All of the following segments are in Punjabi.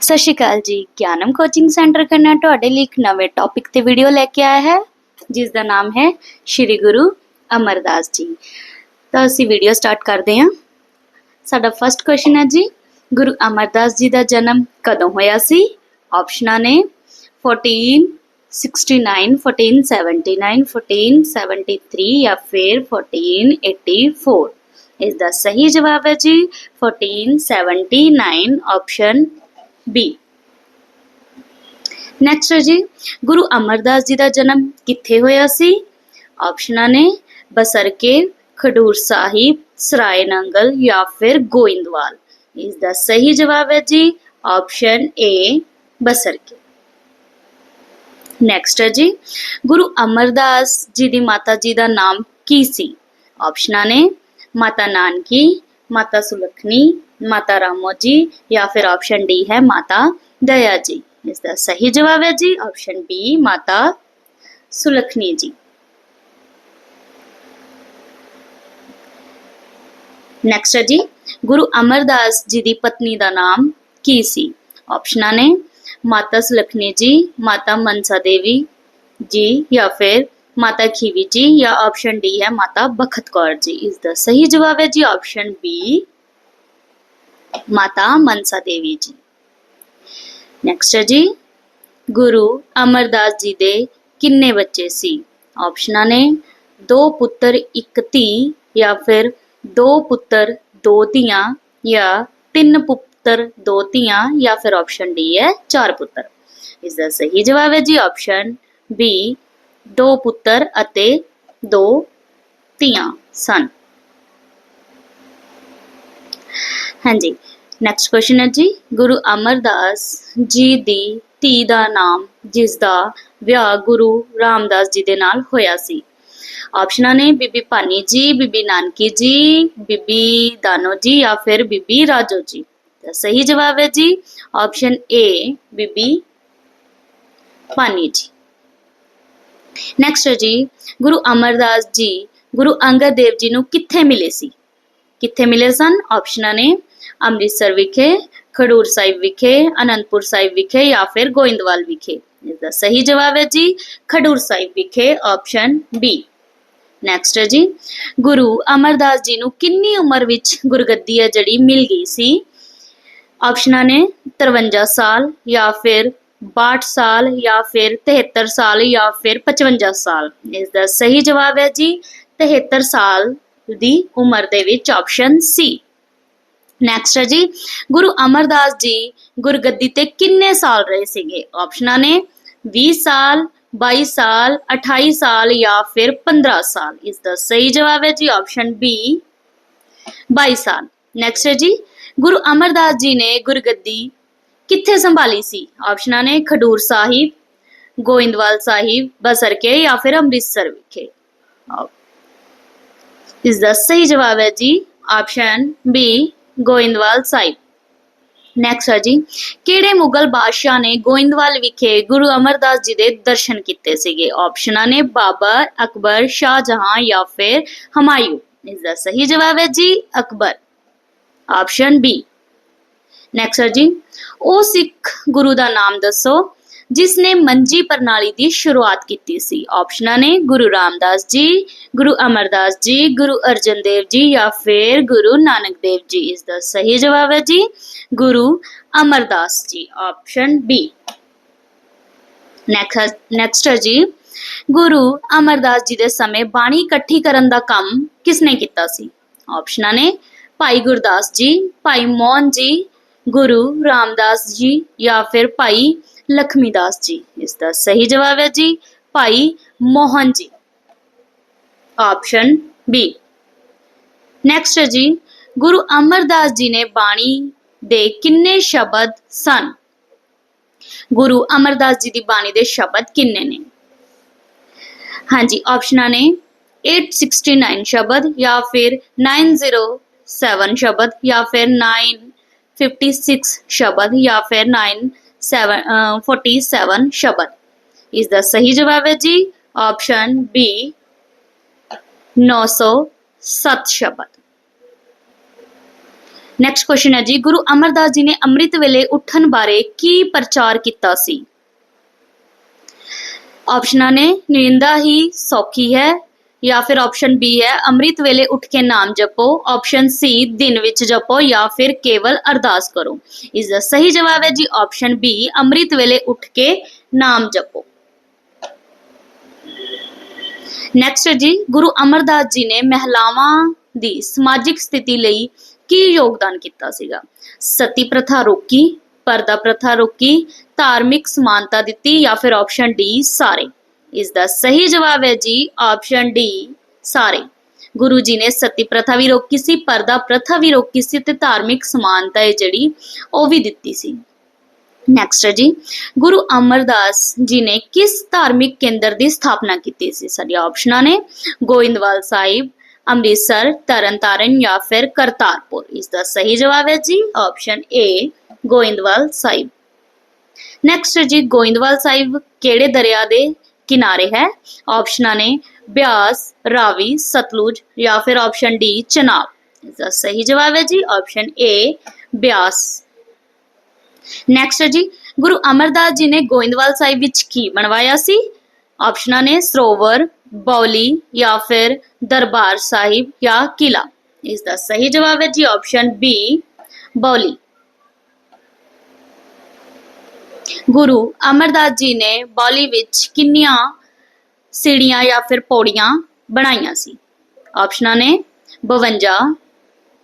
ਸਤਿ ਸ਼੍ਰੀ ਅਕਾਲ ਜੀ। ਗਿਆਨਮ ਕੋਚਿੰਗ ਸੈਂਟਰ ਕਰਨਾ ਤੁਹਾਡੇ ਲਈ ਇੱਕ ਨਵੇਂ ਟੌਪਿਕ ਤੇ ਵੀਡੀਓ ਲੈ ਕੇ ਆਇਆ ਹੈ ਜਿਸ ਦਾ ਨਾਮ ਹੈ ਸ਼੍ਰੀ ਗੁਰੂ ਅਮਰਦਾਸ ਜੀ। ਤਾਂ ਅਸੀਂ ਵੀਡੀਓ ਸਟਾਰਟ ਕਰਦੇ ਹਾਂ। ਸਾਡਾ ਫਰਸਟ ਕੁਐਸਚਨ ਹੈ ਜੀ, ਗੁਰੂ ਅਮਰਦਾਸ ਜੀ ਦਾ ਜਨਮ ਕਦੋਂ ਹੋਇਆ ਸੀ? ਆਪਸ਼ਨਾਂ ਨੇ 1469 1479 1473 ਜਾਂ ਫਿਰ 1484 ਇਸ ਦਾ ਸਹੀ ਜਵਾਬ ਹੈ ਜੀ 1479 ਆਪਸ਼ਨ ਬੀ ਨੈਕਸਟ ਹੈ ਜੀ, ਗੁਰੂ ਅਮਰਦਾਸ ਜੀ ਦਾ ਜਨਮ ਕਿੱਥੇ ਹੋਇਆ ਸੀ? ਆਪਸ਼ਨਾਂ ਨੇ ਬਸਰਕੇ, ਖਡੂਰ ਸਾਹਿਬ, ਸਰਾਏ ਨੰਗਲ ਜਾਂ ਫਿਰ ਗੋਇੰਦਵਾਲ। ਇਸ ਦਾ ਸਹੀ ਜਵਾਬ ਹੈ ਜੀ ਆਪਸ਼ਨ ਏ ਬਸਰਕੇ। ਨੈਕਸਟ ਹੈ ਜੀ, ਗੁਰੂ ਅਮਰਦਾਸ ਜੀ ਦੀ ਮਾਤਾ ਜੀ ਦਾ ਨਾਮ ਕੀ ਸੀ? ਆਪਸ਼ਨਾਂ ਨੇ ਮਾਤਾ ਨਾਨਕੀ, ਮਾਤਾ ਸੁਲਖਣੀ ਮਾਤਾ ਰਾਮੋ ਜੀ ਜਾਂ ਫਿਰ ਆਪਸ਼ਨ ਡੀ ਹੈ ਮਾਤਾ ਦਇਆ ਜੀ। ਇਸ ਦਾ ਸਹੀ ਜਵਾਬ ਹੈ ਜੀ ਆਪਸ਼ਨ ਬੀ ਮਾਤਾ ਸੁਲਖਣੀ ਜੀ। ਨੈਕਸਟ ਹੈ ਜੀ, ਗੁਰੂ ਅਮਰਦਾਸ ਜੀ ਦੀ ਪਤਨੀ ਦਾ ਨਾਮ ਕੀ ਸੀ? ਆਪਸ਼ਨਾਂ ਨੇ ਮਾਤਾ ਸੁਲਖਣੀ ਜੀ, ਮਾਤਾ ਮਨਸਾ ਦੇਵੀ ਜੀ ਜਾਂ ਫਿਰ ਮਾਤਾ ਖੀਵੀ ਜੀ ਜਾਂ ਆਪਸ਼ਨ ਡੀ ਹੈ ਮਾਤਾ ਬਖਤ ਕੌਰ ਜੀ। ਇਸ ਦਾ ਸਹੀ ਜਵਾਬ ਹੈ ਜੀ option B Mata Mansa Devi ji. Next ਹੈ ਜੀ, ਗੁਰੂ ਅਮਰਦਾਸ ਜੀ ਦੇ ਕਿੰਨੇ ਬੱਚੇ ਸੀ? ਆਪਸ਼ਨਾਂ ਨੇ, ਦੋ ਪੁੱਤਰ, ਇੱਕ ਧੀ ਜਾਂ ਫਿਰ ਦੋ ਪੁੱਤਰ, ਦੋ ਧੀਆਂ ਜਾਂ ਤਿੰਨ ਪੁੱਤਰ, ਦੋ ਧੀਆਂ ਜਾਂ ਫਿਰ ਆਪਸ਼ਨ ਡੀ ਹੈ, ਚਾਰ ਪੁੱਤਰ। ਇਸ ਦਾ ਸਹੀ ਜਵਾਬ ਹੈ ਜੀ? ਆਪਸ਼ਨ ਬੀ ਦੋ ਪੁੱਤਰ ਅਤੇ ਦੋ ਧੀਆਂ ਸਨ। ਹਾਂਜੀ। ਨੈਕਸਟ ਕੁਐਸਚਨ ਹੈ ਜੀ। ਗੁਰੂ ਅਮਰਦਾਸ ਜੀ ਦੀ ਧੀ ਦਾ ਨਾਮ, ਜਿਸ ਦਾ ਵਿਆਹ ਗੁਰੂ ਰਾਮਦਾਸ ਜੀ ਦੇ ਨਾਲ ਹੋਇਆ ਸੀ। ਆਪਸ਼ਨਾਂ ਨੇ ਬੀਬੀ ਭਾਨੀ ਜੀ, ਬੀਬੀ ਨਾਨਕੀ ਜੀ, ਬੀਬੀ ਦਾਨੋ ਜੀ ਜਾਂ ਫਿਰ ਬੀਬੀ ਰਾਜੋ ਜੀ। ਤਾਂ ਸਹੀ ਜਵਾਬ ਹੈ ਜੀ। ਆਪਸ਼ਨ ਏ ਬੀਬੀ ਭਾਨੀ ਜੀ। ਨੈਕਸਟ ਹੈ ਜੀ। ਗੁਰੂ ਅਮਰਦਾਸ ਜੀ ਗੁਰੂ ਅੰਗਦ ਦੇਵ ਜੀ ਨੂੰ ਕਿੱਥੇ ਮਿਲੇ ਸੀ? ਕਿੱਥੇ ਮਿਲੇ ਸਨ? ਆਪਸ਼ਨਾਂ ਨੇ ਅੰਮ੍ਰਿਤਸਰ ਵਿਖੇ, ਖਡੂਰ ਸਾਹਿਬ ਵਿਖੇ, ਅਨੰਦਪੁਰ ਸਾਹਿਬ ਵਿਖੇ ਜਾਂ ਫਿਰ ਗੋਇੰਦਵਾਲ ਵਿਖੇ। ਇਸ ਦਾ ਸਹੀ ਜਵਾਬ ਹੈ ਜੀ ਖਡੂਰ ਸਾਹਿਬ ਵਿਖੇ ਆਪਸ਼ਨ ਬੀ ਨੈਕਸਟ ਹੈ ਜੀ, ਗੁਰੂ ਅਮਰਦਾਸ ਜੀ ਨੂੰ ਕਿੰਨੀ ਉਮਰ ਵਿੱਚ ਗੁਰਗੱਦੀ ਹੈ ਜਿਹੜੀ ਮਿਲ ਗਈ ਸੀ? ਆਪਸ਼ਨਾਂ ਨੇ 53 ਸਾਲ ਜਾਂ ਫਿਰ 62 ਸਾਲ ਜਾਂ ਫਿਰ 73 ਸਾਲ ਜਾਂ ਫਿਰ 55 ਸਾਲ। ਇਸ ਦਾ ਸਹੀ ਜਵਾਬ ਹੈ ਜੀ 73 ਸਾਲ ਦੀ ਉਮਰ ਦੇ ਵਿੱਚ ਆਪਸ਼ਨ ਸੀ ਨੈਕਸਟ ਹੈ ਜੀ, ਗੁਰੂ ਅਮਰਦਾਸ ਜੀ ਗੁਰਗੱਦੀ ਤੇ ਕਿੰਨੇ ਸਾਲ ਰਹੇ ਸੀਗੇ? ਆਪਸ਼ਨਾਂ ਨੇ 20 ਸਾਲ 22 ਸਾਲ 28 ਸਾਲ ਜਾਂ ਫਿਰ 15 ਸਾਲ। ਇਸ ਦਾ ਸਹੀ ਜਵਾਬ ਹੈ ਜੀ ਆਪਸ਼ਨ ਬੀ 22 ਸਾਲ। ਨੈਕਸਟ ਹੈ ਜੀ, ਗੁਰੂ ਅਮਰਦਾਸ ਜੀ ਨੇ ਗੁਰਗੱਦੀ ਕਿੱਥੇ ਸੰਭਾਲੀ ਸੀ? ਆਪਸ਼ਨਾਂ ਨੇ ਖਡੂਰ ਸਾਹਿਬ, ਗੋਇੰਦਵਾਲ ਸਾਹਿਬ ਬਸਰਕੇ ਜਾਂ ਫਿਰ ਅੰਮ੍ਰਿਤਸਰ ਵਿਖੇ। ਇਸ ਦਾ ਸਹੀ ਜਵਾਬ ਹੈ ਜੀ option B Goindwal Sahib. Next ਹੈ ਜੀ, ਕਿਹੜੇ ਮੁਗਲ ਬਾਦਸ਼ਾਹ ਨੇ ਗੋਇੰਦਵਾਲ ਵਿਖੇ ਗੁਰੂ ਅਮਰਦਾਸ ਜੀ ਦੇ ਦਰਸ਼ਨ ਕੀਤੇ ਸੀਗੇ? ਆਪਸ਼ਨਾਂ ਨੇ ਬਾਬਰ ਅਕਬਰ ਸ਼ਾਹਜਹਾਂ ਜਾਂ ਫਿਰ ਹਮਾਯੂ। ਇਸ ਦਾ ਸਹੀ ਜਵਾਬ ਹੈ ਜੀ ਅਕਬਰ। ਆਪਸ਼ਨ ਬੀ ਨੈਕਸਟ ਹੈ ਜੀ, ਉਹ ਸਿੱਖ ਗੁਰੂ ਦਾ ਨਾਮ ਦੱਸੋ। ਜਿਸ ਨੇ ਮੰਜੀ ਪ੍ਰਣਾਲੀ ਦੀ ਸ਼ੁਰੂਆਤ ਕੀਤੀ ਸੀ। ਆਪਸ਼ਨਾਂ ਨੇ ਗੁਰੂ ਰਾਮਦਾਸ ਜੀ, ਗੁਰੂ ਅਮਰਦਾਸ ਜੀ, ਗੁਰੂ ਅਰਜਨ ਦੇਵ ਜੀ ਜਾਂ ਫਿਰ ਗੁਰੂ ਨਾਨਕ ਦੇਵ ਜੀ। ਇਸ ਦਾ ਸਹੀ ਜਵਾਬ ਹੈ ਜੀ ਗੁਰੂ ਅਮਰਦਾਸ ਜੀ। ਆਪਸ਼ਨ ਬੀ ਨੈਕਸਟ ਨੈਕਸਟ ਹੈ ਜੀ, ਗੁਰੂ ਅਮਰਦਾਸ ਜੀ ਦੇ ਸਮੇਂ ਬਾਣੀ ਇਕੱਠੀ ਕਰਨ ਦਾ ਕੰਮ ਕਿਸਨੇ ਕੀਤਾ ਸੀ? ਆਪਸ਼ਨਾਂ ਨੇ ਭਾਈ ਗੁਰਦਾਸ ਜੀ, ਭਾਈ ਮੋਹਨ ਜੀ, ਗੁਰੂ ਰਾਮਦਾਸ ਜੀ ਜਾਂ ਫਿਰ ਭਾਈ ਲਖਮੀ ਦਾਸ ਜੀ। ਇਸ ਦਾ ਸਹੀ ਜਵਾਬ ਹੈ ਜੀ ਭਾਈ Mohan ji. Option B next ਹੈ ਜੀ, ਗੁਰੂ ਅਮਰਦਾਸ ਜੀ ਨੇ ਬਾਣੀ ਦੇ ਕਿੰਨੇ ਸ਼ਬਦ ਸਨ? ਗੁਰੂ ਅਮਰਦਾਸ ਜੀ ਦੀ ਬਾਣੀ ਦੇ ਸ਼ਬਦ ਕਿੰਨੇ ਨੇ? ਹਾਂਜੀ ਆਪਸ਼ਨਾਂ ਨੇ 869 ਸ਼ਬਦ ਜਾਂ ਫਿਰ 907 ਸ਼ਬਦ ਜਾਂ ਫਿਰ 956 ਸ਼ਬਦ ਜਾਂ ਫਿਰ 97 47 uh, ਸ਼ਬਦ। ਇਸ ਦਾ ਸਹੀ ਜਵਾਬ ਹੈ ਜੀ ਆਪਸ਼ਨ ਬੀ 907 ਸ਼ਬਦ। ਨੈਕਸਟ ਕੁਐਸਚਨ ਹੈ ਜੀ, ਗੁਰੂ ਅਮਰਦਾਸ ਜੀ ਨੇ ਅੰਮ੍ਰਿਤ ਵੇਲੇ ਉੱਠਣ ਬਾਰੇ ਕੀ ਪ੍ਰਚਾਰ ਕੀਤਾ ਸੀ? ਆਪਸ਼ਨਾਂ ਨੇ, ਨਿੰਦਾ ਹੀ ਸੌਖੀ ਹੈ ਜਾਂ ਫਿਰ ਆਪਸ਼ਨ ਬੀ ਹੈ, ਅੰਮ੍ਰਿਤ ਵੇਲੇ ਉੱਠ ਕੇ ਨਾਮ ਜਪੋ। ਆਪਸ਼ਨ ਸੀ ਦਿਨ ਵਿੱਚ ਜਪੋ ਜਾਂ ਫਿਰ ਕੇਵਲ ਅਰਦਾਸ ਕਰੋ। ਇਸ ਦਾ ਸਹੀ ਜਵਾਬ ਹੈ ਜੀ ਆਪਸ਼ਨ ਬੀ ਅੰਮ੍ਰਿਤ ਵੇਲੇ ਉੱਠ ਕੇ ਨਾਮ ਜਪੋ। ਨੈਕਸਟ ਜੀ, ਗੁਰੂ ਅਮਰਦਾਸ ਜੀ ਨੇ ਮਹਿਲਾਵਾਂ ਦੀ ਸਮਾਜਿਕ ਸਥਿਤੀ ਲਈ ਕੀ ਯੋਗਦਾਨ ਕੀਤਾ ਸੀਗਾ? ਸਤੀ ਪ੍ਰਥਾ ਰੋਕੀ, ਪਰਦਾ ਪ੍ਰਥਾ ਰੋਕੀ, ਧਾਰਮਿਕ ਸਮਾਨਤਾ ਦਿੱਤੀ ਜਾਂ ਫਿਰ ਆਪਸ਼ਨ ਡੀ ਸਾਰੇ। ਇਸ ਦਾ ਸਹੀ ਜਵਾਬ ਹੈ ਜੀ ਆਪਸ਼ਨ ਡੀ ਸਾਰੇ। ਗੁਰੂ ਜੀ ਨੇ ਸਤੀ ਪ੍ਰਥਾ ਵੀ ਰੋਕੀ ਸੀ, ਪਰਦਾ ਪ੍ਰਥਾ ਵੀ ਰੋਕੀ ਸੀ ਤੇ ਧਾਰਮਿਕ ਸਮਾਨਤਾ ਹੈ ਜਿਹੜੀ ਉਹ ਵੀ ਦਿੱਤੀ ਸੀ। ਨੈਕਸਟ ਜੀ, ਗੁਰੂ ਅਮਰਦਾਸ ਜੀ ਨੇ ਕਿਸ ਧਾਰਮਿਕ ਕੇਂਦਰ ਦੀ ਸਥਾਪਨਾ ਕੀਤੀ ਸੀ? ਸਾਡੀ ਆਪਸ਼ਨਾਂ ਨੇ ਗੋਇੰਦਵਾਲ ਸਾਹਿਬ, ਅੰਮ੍ਰਿਤਸਰ, ਤਰਨਤਾਰਨ ਜਾਂ ਫਿਰ ਕਰਤਾਰਪੁਰ। ਇਸ ਦਾ ਸਹੀ ਜਵਾਬ ਹੈ ਜੀ option A Goindwal Sahib. Next ਜੀ, ਗੋਇੰਦਵਾਲ ਸਾਹਿਬ ਕਿਹੜੇ ਦਰਿਆ ਦੇ ਕਿਨਾਰੇ ਹੈ। ਆਪਸ਼ਨਾਂ ਨੇ ਬਿਆਸ, ਰਾਵੀ, ਸਤਲੁਜ ਜਾਂ ਫਿਰ ਆਪਸ਼ਨ ਡੀ ਚਨਾਬ। ਇਸਦਾ ਸਹੀ ਜਵਾਬ ਹੈ ਜੀ। ਆਪਸ਼ਨ ਏ ਬਿਆਸ। ਨੈਕਸਟ ਜੀ, ਗੁਰੂ ਅਮਰਦਾਸ ਜੀ ਨੇ ਗੋਇੰਦਵਾਲ ਸਾਹਿਬ ਵਿੱਚ ਕੀ ਬਣਵਾਇਆ ਸੀ? ਆਪਸ਼ਨਾਂ ਨੇ ਸਰੋਵਰ, ਬੌਲੀ ਜਾਂ ਫਿਰ ਦਰਬਾਰ ਸਾਹਿਬ ਜਾਂ ਕਿਲਾ ਇਸ ਦਾ ਸਹੀ ਜਵਾਬ ਹੈ ਜੀ। ਆਪਸ਼ਨ ਬੀ ਬੌਲੀ। ਗੁਰੂ ਅਮਰਦਾਸ ਜੀ ਨੇ ਬੌਲੀ ਵਿੱਚ ਕਿੰਨੀਆਂ ਸੀੜੀਆਂ ਜਾਂ ਫਿਰ ਪੌੜੀਆਂ ਬਣਾਈਆਂ ਸੀ? ਆਪਸ਼ਨਾਂ ਨੇ 52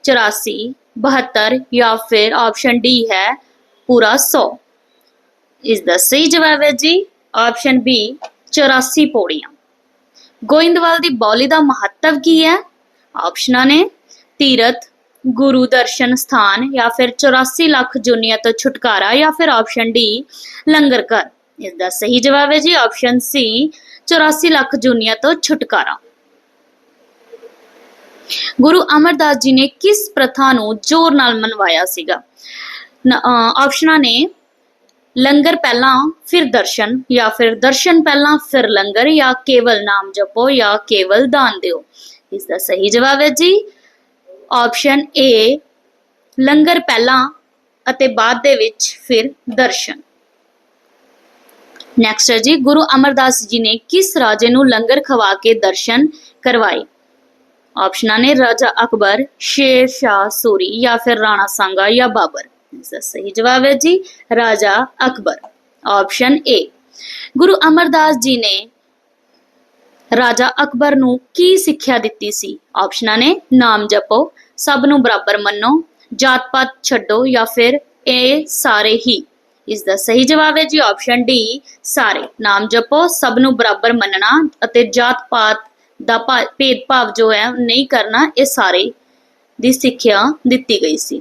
84 72 ਜਾਂ ਫਿਰ ਆਪਸ਼ਨ ਡੀ ਹੈ ਪੂਰਾ 100 ਇਸ ਦਾ ਸਹੀ ਜਵਾਬ ਹੈ ਜੀ ਆਪਸ਼ਨ ਬੀ 84 ਪੌੜੀਆਂ। ਗੋਇੰਦਵਾਲ ਦੀ ਬੌਲੀ ਦਾ ਮਹੱਤਵ ਕੀ ਹੈ? ਆਪਸ਼ਨਾਂ ਨੇ ਤੀਰਥ ਗੁਰੂ ਦਰਸ਼ਨ ਸਥਾਨ ਜਾਂ ਫਿਰ 84 ਲੱਖ ਜੁਨੀਆਂ ਤੋਂ ਛੁਟਕਾਰਾ ਜਾਂ ਫਿਰ ਆਪਸ਼ਨ ਡੀ ਲੰਗਰ ਘਰ। ਇਸ ਦਾ ਸਹੀ ਜਵਾਬ ਹੈ ਜੀ ਆਪਸ਼ਨ ਸੀ 84 ਲੱਖ ਜੁਨੀਆਂ ਤੋਂ ਛੁਟਕਾਰਾ। ਗੁਰੂ ਅਮਰਦਾਸ ਜੀ ਨੇ ਕਿਸ ਪ੍ਰਥਾ ਨੂੰ ਜ਼ੋਰ ਨਾਲ ਮਨਵਾਇਆ ਸੀਗਾ? ਨ- ਆਪਸ਼ਨਾਂ ਨੇ ਲੰਗਰ ਪਹਿਲਾਂ ਫਿਰ ਦਰਸ਼ਨ ਜਾਂ ਫਿਰ ਦਰਸ਼ਨ ਪਹਿਲਾਂ ਫਿਰ ਲੰਗਰ ਜਾਂ ਕੇਵਲ ਨਾਮ ਜਪੋ ਜਾਂ ਕੇਵਲ ਦਾਨ ਦਿਓ। ਇਸ ਦਾ ਸਹੀ ਜਵਾਬ ਹੈ ਜੀ ਆਪਸ਼ਨ ਏ ਲੰਗਰ ਪਹਿਲਾਂ ਅਤੇ ਬਾਅਦ ਦੇ ਵਿੱਚ ਫਿਰ ਦਰਸ਼ਨ। ਨੈਕਸਟ ਹੈ ਜੀ, ਗੁਰੂ ਅਮਰਦਾਸ ਜੀ ਨੇ ਕਿਸ ਰਾਜੇ ਨੂੰ ਲੰਗਰ ਖਵਾ ਕੇ ਦਰਸ਼ਨ ਕਰਵਾਏ? ਆਪਸ਼ਨਾਂ ਨੇ ਰਾਜਾ ਅਕਬਰ, ਸ਼ੇਰ, ਸ਼ਾਹ, ਸੂਰੀ ਜਾਂ ਫਿਰ ਰਾਣਾ ਸੰਗਾ ਜਾਂ ਬਾਬਰ। ਇਸ ਸਹੀ ਜਵਾਬ ਹੈ ਜੀ, ਰਾਜਾ ਅਕਬਰ। ਆਪਸ਼ਨ ਏ ਗੁਰੂ ਅਮਰਦਾਸ ਜੀ ਨੇ ਰਾਜਾ ਅਕਬਰ ਨੂੰ ਕੀ ਸਿੱਖਿਆ ਦਿੱਤੀ ਸੀ? ਆਪਸ਼ਨਾਂ ਨੇ ਨਾਮ ਜਪੋ। ਸਭ ਨੂੰ ਬਰਾਬਰ ਮੰਨੋ। ਜਾਤ ਪਾਤ ਛੱਡੋ ਜਾਂ ਫਿਰ ਇਹ ਸਾਰੇ ਹੀ। ਇਸ ਦਾ ਸਹੀ ਜਵਾਬ ਹੈ ਜੀ ਆਪਸ਼ਨ ਡੀ ਸਾਰੇ। ਨਾਮ ਜਪੋ। ਸਭ ਨੂੰ ਬਰਾਬਰ ਮੰਨਣਾ ਅਤੇ ਜਾਤ ਪਾਤ ਦਾ ਭਾ- ਭੇਦਭਾਵ ਜੋ ਹੈ ਨਹੀਂ ਕਰਨਾ, ਇਹ ਸਾਰੇ ਦੀ ਸਿੱਖਿਆ ਦਿੱਤੀ ਗਈ ਸੀ।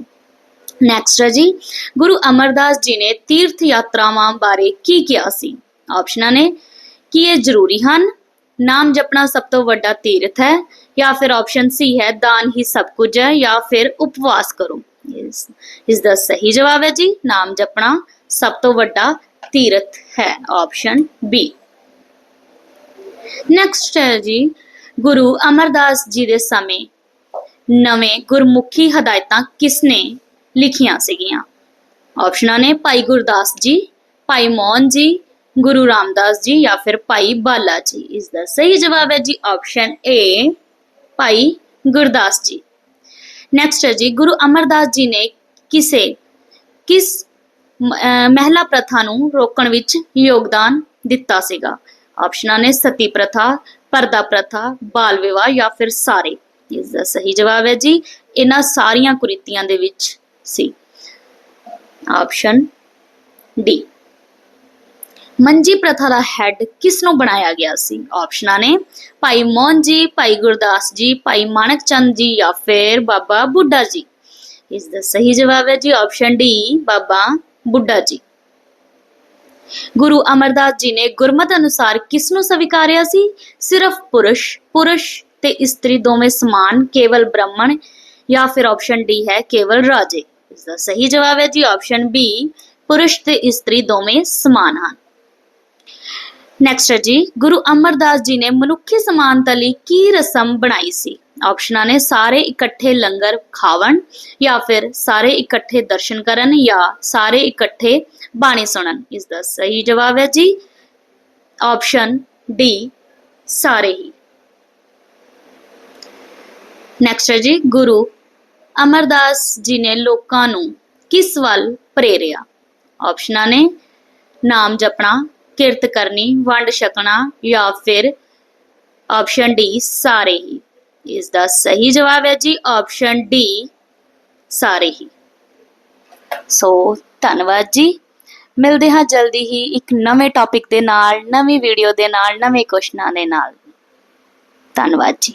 ਨੈਕਸਟ ਹੈ ਜੀ, ਗੁਰੂ ਅਮਰਦਾਸ ਜੀ ਨੇ ਤੀਰਥ ਯਾਤਰਾਵਾਂ ਬਾਰੇ ਕੀ ਕਿਹਾ ਸੀ? ਆਪਸ਼ਨਾਂ ਨੇ, ਕਿ ਇਹ ਜ਼ਰੂਰੀ ਹਨ? ਨਾਮ ਜਪਣਾ ਸਭ ਤੋਂ ਵੱਡਾ ਤੀਰਥ ਹੈ, ਜਾਂ ਫਿਰ ਆਪਸ਼ਨ ਸੀ ਹੈ, ਦਾਨ ਹੀ ਸਭ ਕੁਝ ਹੈ, ਜਾਂ ਫਿਰ ਉਪਵਾਸ ਕਰੋ। ਇਸ ਦਾ ਸਹੀ ਜਵਾਬ ਹੈ ਜੀ, ਨਾਮ ਜਪਣਾ ਸਭ ਤੋਂ ਵੱਡਾ ਤੀਰਥ ਹੈ ਆਪਸ਼ਨ ਬੀ ਨੈਕਸਟ ਹੈ ਜੀ, ਗੁਰੂ ਅਮਰਦਾਸ ਜੀ ਦੇ ਸਮੇਂ ਨਵੇਂ ਗੁਰਮੁਖੀ ਹਦਾਇਤਾਂ ਕਿਸਨੇ ਲਿਖੀਆਂ ਸੀਗੀਆਂ? ਆਪਸ਼ਨਾਂ ਨੇ ਭਾਈ ਗੁਰਦਾਸ ਜੀ, ਭਾਈ ਮੋਹਨ ਜੀ ਗੁਰੂ ਰਾਮਦਾਸ ਜੀ ਜਾਂ ਫਿਰ ਭਾਈ ਬਾਲਾ ਜੀ? ਇਸ ਦਾ ਸਹੀ ਜਵਾਬ ਹੈ ਜੀ ਆਪਸ਼ਨ ਏ ਭਾਈ ਗੁਰਦਾਸ ਜੀ। ਨੈਕਸਟ ਹੈ ਜੀ, ਗੁਰੂ ਅਮਰਦਾਸ ਜੀ ਨੇ ਕਿਸੇ, ਕਿਸ ਮਹਿਲਾ ਪ੍ਰਥਾ ਨੂੰ ਰੋਕਣ ਵਿੱਚ ਯੋਗਦਾਨ ਦਿੱਤਾ ਸੀਗਾ? ਆਪਸ਼ਨਾਂ ਨੇ ਸਤੀ ਪ੍ਰਥਾ, ਪਰਦਾ ਪ੍ਰਥਾ, ਬਾਲ ਵਿਵਾਹ ਜਾਂ ਫਿਰ ਸਾਰੇ। ਇਸ ਦਾ ਸਹੀ ਜਵਾਬ ਹੈ ਜੀ, ਇਹਨਾਂ ਸਾਰੀਆਂ ਕੁਰੀਤੀਆਂ ਦੇ ਵਿੱਚ ਸੀ। ਆਪਸ਼ਨ ਡੀ ਮੰਜੀ ਪ੍ਰਥਾ ਦਾ ਹੈੱਡ ਕਿਸ ਨੂੰ ਬਣਾਇਆ ਗਿਆ ਸੀ? ਆਪਸ਼ਨਾਂ ਨੇ ਭਾਈ ਮੋਹਨ ਜੀ, ਭਾਈ ਗੁਰਦਾਸ ਜੀ, ਭਾਈ ਮਾਨਕ ਚੰਦ ਜੀ ਜਾਂ ਫਿਰ ਬਾਬਾ ਬੁੱਢਾ ਜੀ। ਇਸ ਦਾ ਸਹੀ ਜਵਾਬ ਹੈ ਜੀ ਆਪਸ਼ਨ ਡੀ ਬਾਬਾ ਬੁੱਢਾ ਜੀ। ਗੁਰੂ ਅਮਰਦਾਸ ਜੀ ਨੇ ਗੁਰਮਤਿ ਅਨੁਸਾਰ ਕਿਸ ਨੂੰ ਸਵੀਕਾਰਿਆ ਸੀ? ਸਿਰਫ ਪੁਰਸ਼ ਪੁਰਸ਼ ਤੇ ਇਸਤਰੀ ਦੋਵੇਂ ਸਮਾਨ, ਕੇਵਲ ਬ੍ਰਾਹਮਣ ਜਾਂ ਫਿਰ ਆਪਸ਼ਨ ਡੀ ਹੈ ਕੇਵਲ ਰਾਜੇ। ਇਸ ਦਾ ਸਹੀ ਜਵਾਬ ਹੈ ਜੀ ਆਪਸ਼ਨ ਬੀ ਪੁਰਸ਼ ਤੇ ਇਸਤਰੀ ਦੋਵੇਂ ਸਮਾਨ ਹਨ। ਨੈਕਸਟ ਹੈ ਜੀ, ਗੁਰੂ ਅਮਰਦਾਸ ਜੀ ਨੇ ਮਨੁੱਖੀ ਸਮਾਨਤਾ ਲਈ ਕੀ ਰਸਮ ਬਣਾਈ ਸੀ? ਆਪਸ਼ਨਾਂ ਨੇ, ਸਾਰੇ ਇਕੱਠੇ ਲੰਗਰ ਖਾਵਣ ਜਾਂ ਫਿਰ ਸਾਰੇ ਇਕੱਠੇ ਦਰਸ਼ਨ ਕਰਨ ਜਾਂ ਸਾਰੇ ਇਕੱਠੇ ਬਾਣੀ ਸੁਣਨ? ਇਸ ਦਾ ਸਹੀ ਜਵਾਬ ਹੈ ਜੀ ਆਪਸ਼ਨ ਡੀ ਸਾਰੇ ਹੀ। ਨੈਕਸਟ ਹੈ ਜੀ, ਗੁਰੂ ਅਮਰਦਾਸ ਜੀ ਨੇ ਲੋਕਾਂ ਨੂੰ ਕਿਸ ਵੱਲ ਪ੍ਰੇਰਿਆ? ਆਪਸ਼ਨਾਂ ਨੇ, ਨਾਮ ਜਪਣਾ ਕਿਰਤ ਕਰਨੀ, ਵੰਡ ਛਕਣਾ ਜਾਂ ਫਿਰ ਆਪਸ਼ਨ ਡੀ ਸਾਰੇ ਹੀ। ਇਸ ਦਾ ਸਹੀ ਜਵਾਬ ਹੈ ਜੀ ਆਪਸ਼ਨ ਡੀ ਸਾਰੇ ਹੀ। ਸੋ ਧੰਨਵਾਦ ਜੀ। ਮਿਲਦੇ ਹਾਂ ਜਲਦੀ ਹੀ ਇੱਕ ਨਵੇਂ ਟੌਪਿਕ ਦੇ ਨਾਲ, ਨਵੀਂ ਵੀਡੀਓ ਦੇ ਨਾਲ, ਨਵੇਂ ਕੁਐਸਚਨਾਂ ਦੇ ਨਾਲ। ਧੰਨਵਾਦ ਜੀ।